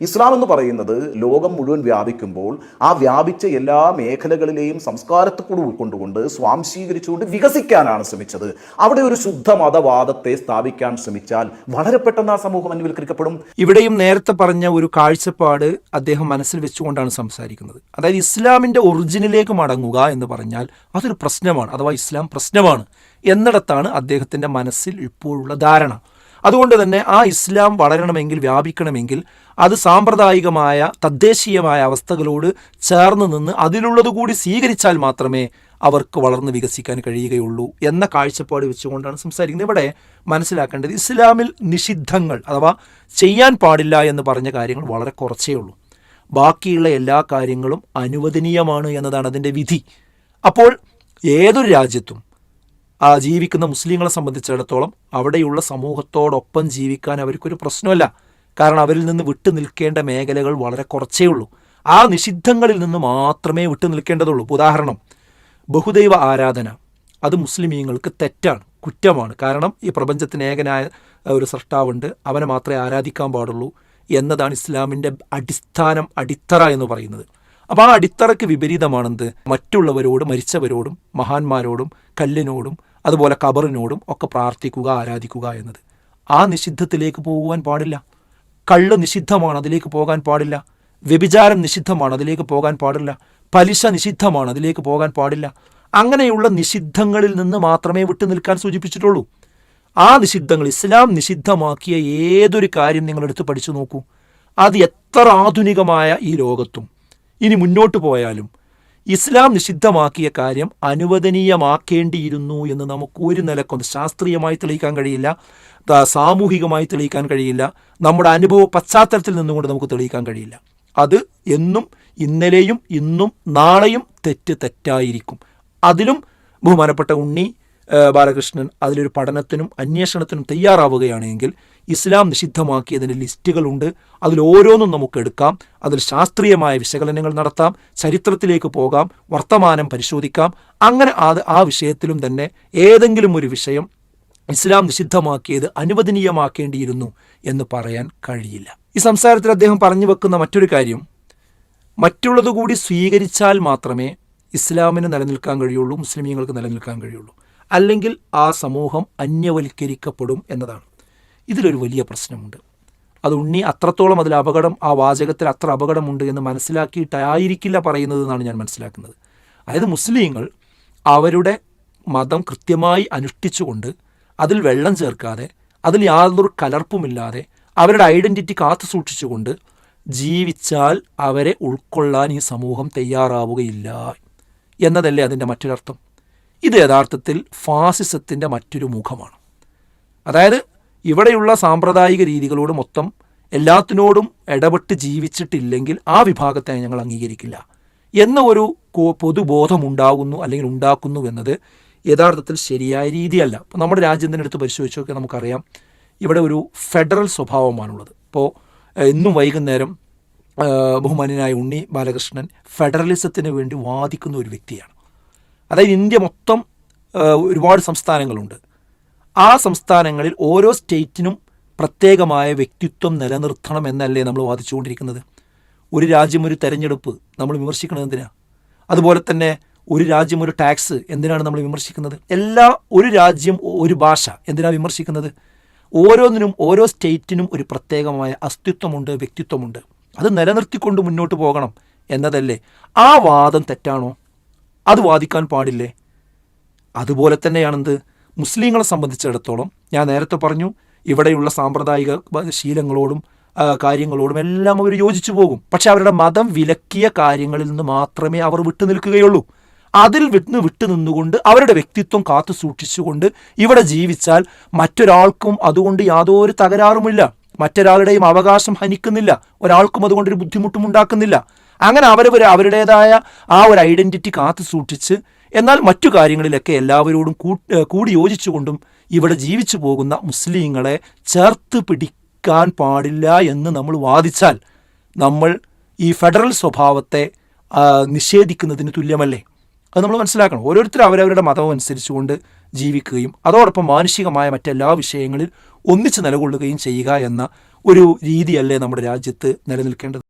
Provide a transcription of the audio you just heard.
ഇസ്ലാം എന്ന് പറയുന്നത് ലോകം മുഴുവൻ വ്യാപിക്കുമ്പോൾ ആ വ്യാപിച്ച എല്ലാ മേഖലകളിലെയും സംസ്കാരത്തെ കൂടി ഉൾക്കൊണ്ടുകൊണ്ട് സ്വാംശീകരിച്ചുകൊണ്ട് വികസിക്കാനാണ് ശ്രമിച്ചത്. അവിടെ ഒരു ശുദ്ധ മതവാദത്തെ സ്ഥാപിക്കാൻ ശ്രമിച്ചാൽ വളരെ പെട്ടെന്ന് ആ സമൂഹം അനുവൽക്കരിക്കപ്പെടും ഇവിടെയും നേരത്തെ പറഞ്ഞ ഒരു കാഴ്ചപ്പാട് അദ്ദേഹം മനസ്സിൽ വെച്ചുകൊണ്ടാണ് സംസാരിക്കുന്നത്. അതായത് ഇസ്ലാമിന്റെ ഒറിജിനിലേക്ക് മടങ്ങുക എന്ന് പറഞ്ഞാൽ അതൊരു പ്രശ്നമാണ് അഥവാ ഇസ്ലാം പ്രശ്നമാണ് എന്നിടത്താണ് അദ്ദേഹത്തിന്റെ മനസ്സിൽ ഇപ്പോഴുള്ള ധാരണ. അതുകൊണ്ട് തന്നെ ആ ഇസ്ലാം വളരണമെങ്കിൽ വ്യാപിക്കണമെങ്കിൽ അത് സാമ്പ്രദായികമായ തദ്ദേശീയമായ അവസ്ഥകളോട് ചേർന്ന് നിന്ന് അതിലുള്ളത് കൂടി സ്വീകരിച്ചാൽ മാത്രമേ അവർക്ക് വളർന്ന് വികസിക്കാൻ കഴിയുകയുള്ളൂ എന്ന കാഴ്ചപ്പാട് വെച്ചുകൊണ്ടാണ് സംസാരിക്കുന്നത്. ഇവിടെ മനസ്സിലാക്കേണ്ടത് ഇസ്ലാമിൽ നിഷിദ്ധങ്ങൾ അഥവാ ചെയ്യാൻ പാടില്ല എന്ന് പറഞ്ഞ കാര്യങ്ങൾ വളരെ കുറച്ചേ ഉള്ളൂ. ബാക്കിയുള്ള എല്ലാ കാര്യങ്ങളും അനുവദനീയമാണ് എന്നതാണ് അതിന്റെ വിധി. അപ്പോൾ ഏതൊരു രാജ്യത്തും ജീവിക്കുന്ന മുസ്ലിങ്ങളെ സംബന്ധിച്ചിടത്തോളം അവിടെയുള്ള സമൂഹത്തോടൊപ്പം ജീവിക്കാൻ അവർക്കൊരു പ്രശ്നമല്ല. കാരണം അവരിൽ നിന്ന് വിട്ടു നിൽക്കേണ്ട മേഖലകൾ വളരെ കുറച്ചേ ഉള്ളൂ. ആ നിഷിദ്ധങ്ങളിൽ നിന്ന് മാത്രമേ വിട്ടു നിൽക്കേണ്ടതുള്ളൂ. ഉദാഹരണം ബഹുദൈവ ആരാധന അത് മുസ്ലിമീങ്ങൾക്ക് തെറ്റാണ് കുറ്റമാണ്. കാരണം ഈ പ്രപഞ്ചത്തിന് ഏകനായ ഒരു സൃഷ്ടാവുണ്ട് അവനെ മാത്രമേ ആരാധിക്കാൻ പാടുള്ളൂ എന്നതാണ് ഇസ്ലാമിന്റെ അടിസ്ഥാനം അടിത്തറ എന്ന് പറയുന്നത്. അപ്പോൾ ആ അടിത്തറയ്ക്ക് വിപരീതമാണെന്ത്? മറ്റുള്ളവരോട് മരിച്ചവരോടും മഹാന്മാരോടും കല്ലിനോടും അതുപോലെ കബറിനോടും ഒക്കെ പ്രാർത്ഥിക്കുക ആരാധിക്കുക എന്നത്. ആ നിഷിദ്ധത്തിലേക്ക് പോകുവാൻ പാടില്ല. കള്ള് നിഷിദ്ധമാണ് അതിലേക്ക് പോകാൻ പാടില്ല. വ്യഭിചാരം നിഷിദ്ധമാണ് അതിലേക്ക് പോകാൻ പാടില്ല. പലിശ നിഷിദ്ധമാണ് അതിലേക്ക് പോകാൻ പാടില്ല. അങ്ങനെയുള്ള നിഷിദ്ധങ്ങളിൽ നിന്ന് മാത്രമേ വിട്ടു നിൽക്കാൻ സൂചിപ്പിച്ചിട്ടുള്ളൂ. ആ നിഷിദ്ധങ്ങൾ ഇസ്ലാം നിഷിദ്ധമാക്കിയ ഏതൊരു കാര്യം നിങ്ങളെടുത്ത് പഠിച്ചു നോക്കൂ. അത് എത്ര ആധുനികമായ ഈ ലോകത്തും. ഇനി മുന്നോട്ട് പോയാലും ഇസ്ലാം നിഷിദ്ധമാക്കിയ കാര്യം അനുവദനീയമാക്കേണ്ടിയിരുന്നു എന്ന് നമുക്ക് ഒരു നിലക്കൊന്ന് ശാസ്ത്രീയമായി തെളിയിക്കാൻ കഴിയില്ല. സാമൂഹികമായി തെളിയിക്കാൻ കഴിയില്ല. നമ്മുടെ അനുഭവ പശ്ചാത്തലത്തിൽ നിന്നുകൊണ്ട് നമുക്ക് തെളിയിക്കാൻ കഴിയില്ല. അത് എന്നും ഇന്നലെയും ഇന്നും നാളെയും തെറ്റ് തെറ്റായിരിക്കും. അതിലും ബഹുമാനപ്പെട്ട ഉണ്ണി ബാലകൃഷ്ണൻ അതിലൊരു പഠനത്തിനും അന്വേഷണത്തിനും തയ്യാറാവുകയാണെങ്കിൽ ഇസ്ലാം നിഷിദ്ധമാക്കിയതിന്റെ ലിസ്റ്റുകളുണ്ട്. അതിൽ ഓരോന്നും നമുക്ക് എടുക്കാം. അതിൽ ശാസ്ത്രീയമായ വിശകലനങ്ങൾ നടത്താം. ചരിത്രത്തിലേക്ക് പോകാം. വർത്തമാനം പരിശോധിക്കാം. അങ്ങനെ അത് ആ വിഷയത്തിലും തന്നെ ഏതെങ്കിലും ഒരു വിഷയം ഇസ്ലാം നിഷിദ്ധമാക്കിയത് അനുവദനീയമാക്കേണ്ടിയിരുന്നു എന്ന് പറയാൻ കഴിയില്ല. ഈ സംസാരത്തിൽ അദ്ദേഹം പറഞ്ഞു വെക്കുന്ന മറ്റൊരു കാര്യം മറ്റുള്ളത് കൂടി സ്വീകരിച്ചാൽ മാത്രമേ ഇസ്ലാമിന് നിലനിൽക്കാൻ കഴിയുള്ളൂ മുസ്ലിമീങ്ങൾക്ക് നിലനിൽക്കാൻ കഴിയുള്ളൂ. അല്ലെങ്കിൽ ആ സമൂഹം അന്യവൽക്കരിക്കപ്പെടും എന്നതാണ്. ഇതിലൊരു വലിയ പ്രശ്നമുണ്ട്. അത് ഉണ്ണി അത്രത്തോളം അതിൽ അപകടം ആ വാചകത്തിൽ അത്ര അപകടമുണ്ട് എന്ന് മനസ്സിലാക്കിയിട്ടായിരിക്കില്ല പറയുന്നത് എന്നാണ് ഞാൻ മനസ്സിലാക്കുന്നത്. അതായത് മുസ്ലിങ്ങൾ അവരുടെ മതം കൃത്യമായി അനുഷ്ഠിച്ചുകൊണ്ട് അതിൽ വെള്ളം ചേർക്കാതെ അതിൽ യാതൊരു കലർപ്പുമില്ലാതെ അവരുടെ ഐഡന്റിറ്റി കാത്തു സൂക്ഷിച്ചുകൊണ്ട് ജീവിച്ചാൽ അവരെ ഉൾക്കൊള്ളാൻ ഈ സമൂഹം തയ്യാറാവുകയില്ല എന്നതല്ലേ അതിന്റെ മറ്റൊരർത്ഥം? ഇത് യഥാർത്ഥത്തിൽ ഫാസിസത്തിന്റെ മറ്റൊരു മുഖമാണ്. അതായത് ഇവിടെയുള്ള സാമ്പ്രദായിക രീതികളോട് മൊത്തം എല്ലാത്തിനോടും ഇടപെട്ട് ജീവിച്ചിട്ടില്ലെങ്കിൽ ആ വിഭാഗത്തെ ഞങ്ങൾ അംഗീകരിക്കില്ല. എന്ന ഒരു പൊതുബോധമുണ്ടാകുന്നു അല്ലെങ്കിൽ ഉണ്ടാക്കുന്നു എന്നത് യഥാർത്ഥത്തിൽ ശരിയായ രീതിയല്ല. ഇപ്പോൾ നമ്മുടെ രാജ്യത്തിന്റെ അടുത്ത് പരിശോധിച്ച് നോക്കിയാൽ നമുക്കറിയാം. ഇവിടെ ഒരു ഫെഡറൽ സ്വഭാവമാണുള്ളത്. ഇപ്പോൾ ഇന്നും വൈകുന്നേരം ബഹുമാനായ ഉണ്ണി ബാലകൃഷ്ണൻ ഫെഡറലിസത്തിന് വേണ്ടി വാദിക്കുന്ന ഒരു വ്യക്തിയാണ്. അതായത് ഇന്ത്യ മൊത്തം ഒരുപാട് സംസ്ഥാനങ്ങളുണ്ട്. ആ സംസ്ഥാനങ്ങളിൽ ഓരോ സ്റ്റേറ്റിനും പ്രത്യേകമായ വ്യക്തിത്വം നിലനിർത്തണം എന്നല്ലേ നമ്മൾ വാദിച്ചുകൊണ്ടിരിക്കുന്നത്? ഒരു രാജ്യം ഒരു തെരഞ്ഞെടുപ്പ് നമ്മൾ വിമർശിക്കുന്നത് എന്തിനാ? അതുപോലെ തന്നെ ഒരു രാജ്യം ഒരു ടാക്സ് എന്തിനാണ് നമ്മൾ വിമർശിക്കുന്നത്? എല്ലാ ഒരു രാജ്യം ഒരു ഭാഷ എന്തിനാണ് വിമർശിക്കുന്നത്? ഓരോന്നിനും ഓരോ സ്റ്റേറ്റിനും ഒരു പ്രത്യേകമായ അസ്തിത്വമുണ്ട് വ്യക്തിത്വമുണ്ട്. അത് നിലനിർത്തിക്കൊണ്ട് മുന്നോട്ട് പോകണം എന്നതല്ലേ? ആ വാദം തെറ്റാണോ? അത് വാദിക്കാൻ പാടില്ലേ? അതുപോലെ തന്നെയാണെന്ത്? മുസ്ലിങ്ങളെ സംബന്ധിച്ചിടത്തോളം ഞാൻ നേരത്തെ പറഞ്ഞു ഇവിടെയുള്ള സാമ്പ്രദായിക ശീലങ്ങളോടും കാര്യങ്ങളോടും എല്ലാം അവർ യോജിച്ചു പോകും. പക്ഷെ അവരുടെ മതം വിലക്കിയ കാര്യങ്ങളിൽ നിന്ന് മാത്രമേ അവർ വിട്ടുനിൽക്കുകയുള്ളൂ അതിൽ വിട്ട് വിട്ടു നിന്നുകൊണ്ട് അവരുടെ വ്യക്തിത്വം കാത്തു സൂക്ഷിച്ചുകൊണ്ട് ഇവിടെ ജീവിച്ചാൽ മറ്റൊരാൾക്കും അതുകൊണ്ട് യാതൊരു തകരാറുമില്ല. മറ്റൊരാളുടെയും അവകാശം ഹനിക്കുന്നില്ല. ഒരാൾക്കും അതുകൊണ്ടൊരു ബുദ്ധിമുട്ടും ഉണ്ടാക്കുന്നില്ല. അങ്ങനെ അവരവർ അവരുടേതായ ആ ഒരു ഐഡന്റിറ്റി കാത്തു സൂക്ഷിച്ച് എന്നാൽ മറ്റു കാര്യങ്ങളിലൊക്കെ എല്ലാവരോടും കൂടി യോജിച്ചുകൊണ്ടും ഇവിടെ ജീവിച്ചു പോകുന്ന മുസ്ലിങ്ങളെ ചേർത്ത് പിടിക്കാൻ പാടില്ല എന്ന് നമ്മൾ വാദിച്ചാൽ നമ്മൾ ഈ ഫെഡറൽ സ്വഭാവത്തെ നിഷേധിക്കുന്നതിന് തുല്യമല്ലേ? അത് നമ്മൾ മനസ്സിലാക്കണം. ഓരോരുത്തരും അവരവരുടെ മതം അനുസരിച്ചുകൊണ്ട് ജീവിക്കുകയും അതോടൊപ്പം മാനുഷികമായ മറ്റെല്ലാ വിഷയങ്ങളിൽ ഒന്നിച്ച് നിലകൊള്ളുകയും ചെയ്യുക എന്ന ഒരു രീതിയല്ലേ നമ്മുടെ രാജ്യത്ത് നിലനിൽക്കേണ്ടത്.